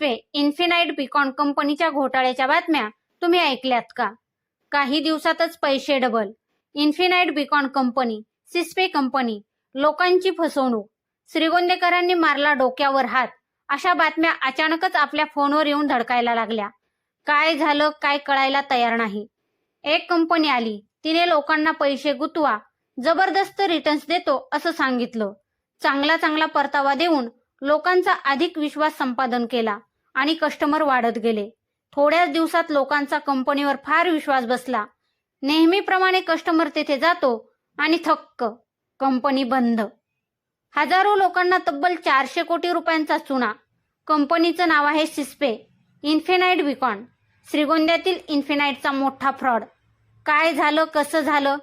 सिस्पे infinite Beacon कंपनीच्या घोटाळ्याच्या बातम्या तुम्ही ऐकल्यात का? काही दिवसातच पैसे डबल इन्फिनाईट बिकॉन कंपनी सिस्पे कंपनी लोकांची फसवणूक श्रीगोंदेकरांनी मारला डोक्यावर हात अशा बातम्या अचानकच आपल्या फोनवर येऊन धडकायला लागल्या. काय झालं काय कळायला तयार नाही. एक कंपनी आली तिने लोकांना पैसे गुतवा जबरदस्त रिटर्न्स देतो असं सांगितलं. चांगला चांगला परतावा देऊन लोकांचा अधिक विश्वास संपादन केला. आणि कस्टमर वाढत गेले. थोड्याच दिवसात लोकांचा कंपनीवर फार विश्वास बसला. नेहमीप्रमाणे कस्टमर तेथे जातो आणि थक्क. कंपनी बंद. हजारो लोकांना तब्बल चारशे कोटी रुपयांचा चुना. कंपनीचं नाव आहे सिस्पे. इन्फिनाईट विकॉन श्रीगोंद्यातील इन्फिनाईटचा मोठा फ्रॉड काय झालं कसं झालं?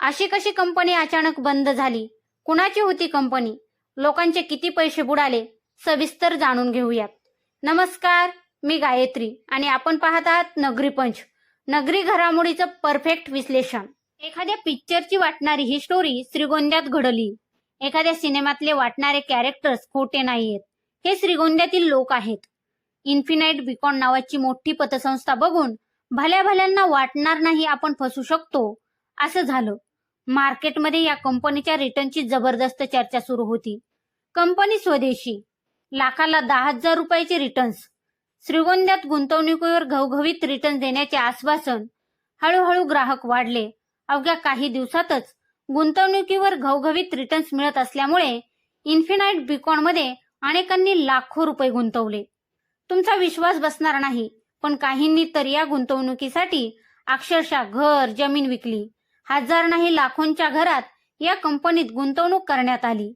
अशी कशी कंपनी अचानक बंद झाली? कुणाची होती कंपनी? लोकांचे किती पैसे बुडाले? सविस्तर जाणून घेऊयात. नमस्कार मी गायत्री आणि आपण पाहत आहात नगरी पंच. नगरी घडामोडीचं परफेक्ट विश्लेषण. एखाद्या पिक्चरची वाटणारी ही स्टोरी श्रीगोंद्यात घडली. एखाद्या सिनेमातले वाटणारे कॅरेक्टर्स खोटे नाहीयेत. हे श्रीगोंद्यातील लोक आहेत. इन्फिनाइट बिकॉन नावाची मोठी पतसंस्था बघून भल्या भल्यांना वाटणार नाही आपण फसू शकतो असं झालं. मार्केटमध्ये या कंपनीच्या रिटर्नची जबरदस्त चर्चा सुरू होती. कंपनी स्वदेशी लाखाला दहा हजार रुपयाचे रिटर्न्स श्रीगोंद्यात गुंतवणुकीवर घवघवीत रिटर्न देण्याचे आश्वासन. हळूहळू ग्राहक वाढले. अवघ्या काही दिवसातच गुंतवणुकीवर घवघवीत रिटर्न्स मिळत असल्यामुळे इन्फिनाइट बिकॉनमध्ये अनेकांनी लाखो रुपये गुंतवले. तुमचा विश्वास बसणार नाही पण काहींनी तर या गुंतवणुकीसाठी अक्षरशः घर जमीन विकली. हजार नाही लाखोंच्या घरात या कंपनीत गुंतवणूक करण्यात आली.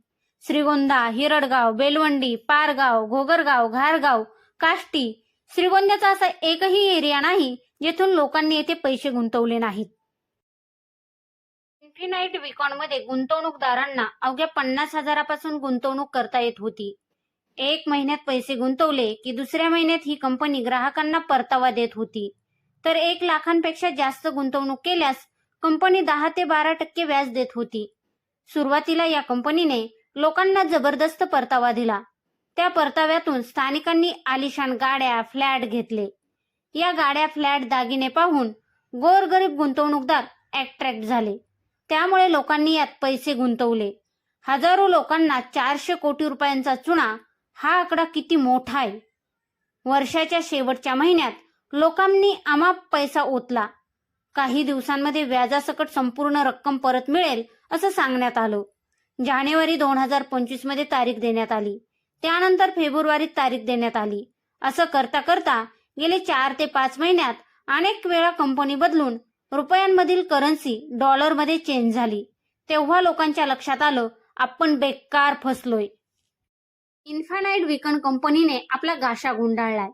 श्रीगोंदा हिरडगाव बेलवंडी पारगाव घोगरगाव घारगाव काष्टी. श्रीगोंद्याचा असा एकही एरिया नाही जेथून लोकांनी येथे पैसे गुंतवले नाहीत. इन्फिनाईट विकॉनमध्ये गुंतवणूकदारांना अवघ्या पन्नास हजारापासून गुंतवणूक करता येत होती. एक महिन्यात पैसे गुंतवले की दुसऱ्या महिन्यात ही कंपनी ग्राहकांना परतावा देत होती. तर एक लाखांपेक्षा जास्त गुंतवणूक केल्यास कंपनी दहा ते बारा टक्के व्याज देत होती. सुरुवातीला या कंपनीने लोकांना जबरदस्त परतावा दिला. त्या परताव्यातून स्थानिकांनी आलिशान गाड्या फ्लॅट घेतले. या गाड्या फ्लॅट दागिने पाहून गोरगरीब गुंतवणूकदार अट्रॅक्ट झाले. त्यामुळे लोकांनी यात पैसे गुंतवले. हजारो लोकांना चारशे कोटी रुपयांचा चुना हा आकडा किती मोठा आहे? वर्षाच्या शेवटच्या महिन्यात लोकांनी अमाप पैसा ओतला. काही दिवसांमध्ये व्याजासकट संपूर्ण रक्कम परत मिळेल असं सांगण्यात आलं. जानेवारी दोन हजार पंचवीसमध्ये तारीख देण्यात आली. त्यानंतर फेब्रुवारीत तारीख देण्यात आली. असं करता करता गेले चार ते पाच महिन्यात अनेक वेळा कंपनी बदलून रुपयांमधील करन्सी डॉलरमध्ये चेंज झाली. तेव्हा लोकांच्या लक्षात आलं आपण बेकार फसलोय. इन्फानाईट विकन कंपनीने आपला गाशा गुंडाळलाय.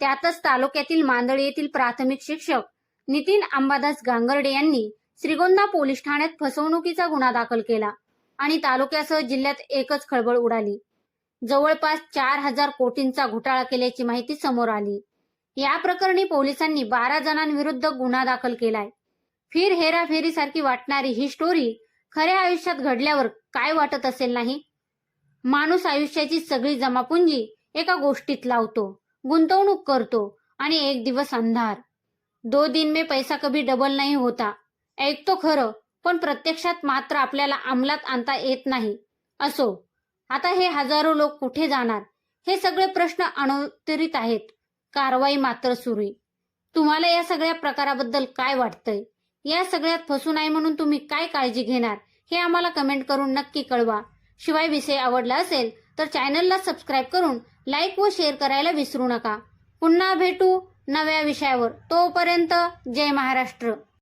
त्यातच तालुक्यातील मांदळी येथील प्राथमिक शिक्षक नितीन अंबादास गांगर्डे यांनी श्रीगोंदा पोलीस ठाण्यात फसवणुकीचा गुन्हा दाखल केला. आणि तालुक्यासह जिल्ह्यात एकच खळबळ उडाली. जवळपास चार हजार कोटींचा घोटाळा केल्याची माहिती समोर आली. या प्रकरणी पोलिसांनी बारा जणांविरुद्ध गुन्हा दाखल केलाय. फिर हेराफेरीसारखी वाटणारी ही स्टोरी खऱ्या आयुष्यात घडल्यावर काय वाटत असेल नाही? माणूस आयुष्याची सगळी जमापुंजी एका गोष्टीत लावतो गुंतवणूक करतो आणि एक दिवस अंधार. दो दिन में पैसा कभी डबल नाही होता. ऐकतो खरं पण प्रत्यक्षात मात्र आपल्याला अंमलात आणता येत नाही. असो आता हे हजारो लोक कुठे जाणार? हे सगळे प्रश्न अनुत्तरित आहेत. कारवाई मात्र सुरू तुम्हाला या सगळ्या प्रकाराबद्दल काय वाटतंय? या सगळ्यात फसू नाही म्हणून तुम्ही काय काळजी घेणार? हे आम्हाला कमेंट करून नक्की कळवा. शिवाय विषय आवडला असेल तर चॅनलला सबस्क्राईब करून लाईक व शेअर करायला विसरू नका. पुन्हा भेटू नव्या विषयावर. तोपर्यंत जय महाराष्ट्र.